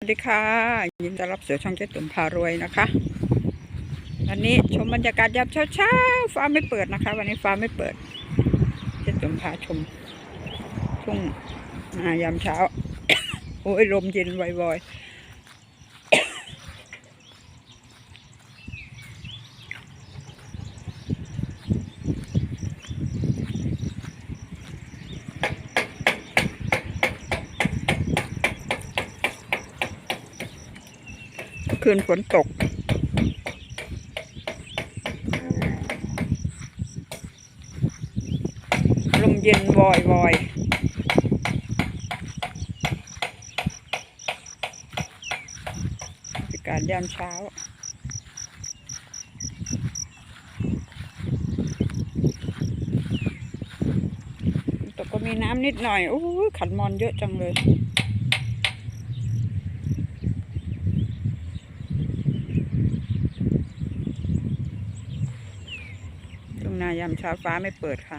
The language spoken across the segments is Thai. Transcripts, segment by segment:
สวัสดีค่ะ ยินดีต้อนรับเสือช่องเจ๊ตุ่มพารวยนะคะ วันนี้ชมบรรยากาศยามเช้าๆฟ้าไม่เปิดนะคะ วันนี้ฟ้าไม่เปิดเจ๊ตุ่มพาชมทุ่งนายามเช้า โอ้ยลมเย็นวอยๆ คืนฝนตก ลมเย็นวอยวอยบรรยากาศยามเช้าแต่ก็มีน้ำนิดหน่อย โอ้ยขันมอนเยอะจังเลย นายามเช้าฟ้าไม่เปิดค่ะ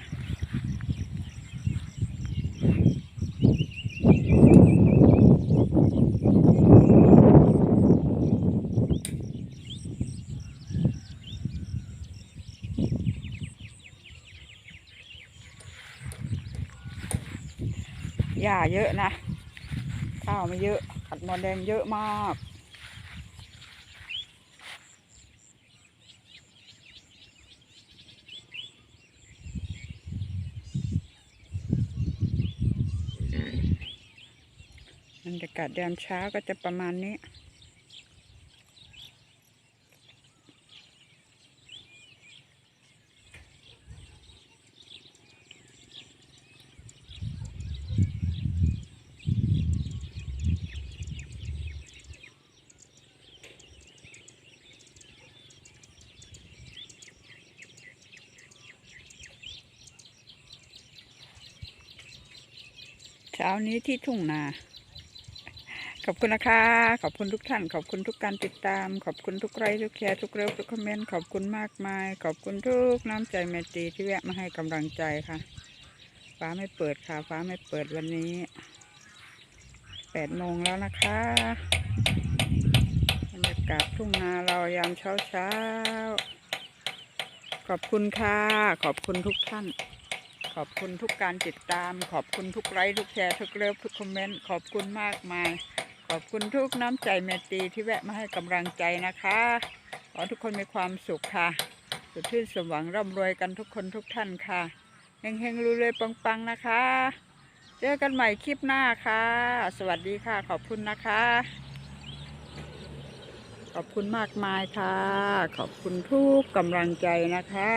หญ้าเยอะนะ ข้าวไม่เยอะขัดมอแดงเยอะมาก รรยากาศยามเช้าก็จะประมาณนี้ เช้านี้ที่ทุ่งนา ขอบคุณนะคะ ขอบคุณทุกท่าน ขอบคุณทุกการติดตาม ขอบคุณทุกไลค์ทุกแชร์ทุกเลิฟทุกคอมเมนต์ขอบคุณมากมาย ขอบคุณทุกน้ำใจเมตตีที่แวะมาให้กำลังใจค่ะ ฟ้าไม่เปิดค่ะ ฟ้าไม่เปิดวันนี้แปดโมงแล้วนะคะบรรยากาศทุ่งนาเรายามเช้าเช้าขอบคุณค่ะ ขอบคุณทุกท่าน ขอบคุณทุกการติดตาม ขอบคุณทุกไลค์ทุกแชร์ทุกเลิฟทุกคอมเมนต์ขอบคุณมากมาย ขอบคุณทุกน้ำใจเมตตีที่แวะมาให้กำลังใจนะคะ ขอทุกคนมีความสุขค่ะ สุดที่สมหวังร่ำรวยกันทุกคนทุกท่านค่ะเฮงๆรวยๆปังๆนะคะ เจอกันใหม่คลิปหน้าค่ะ สวัสดีค่ะ ขอบคุณนะคะ ขอบคุณมากมายค่ะ ขอบคุณทุกกำลังใจนะคะ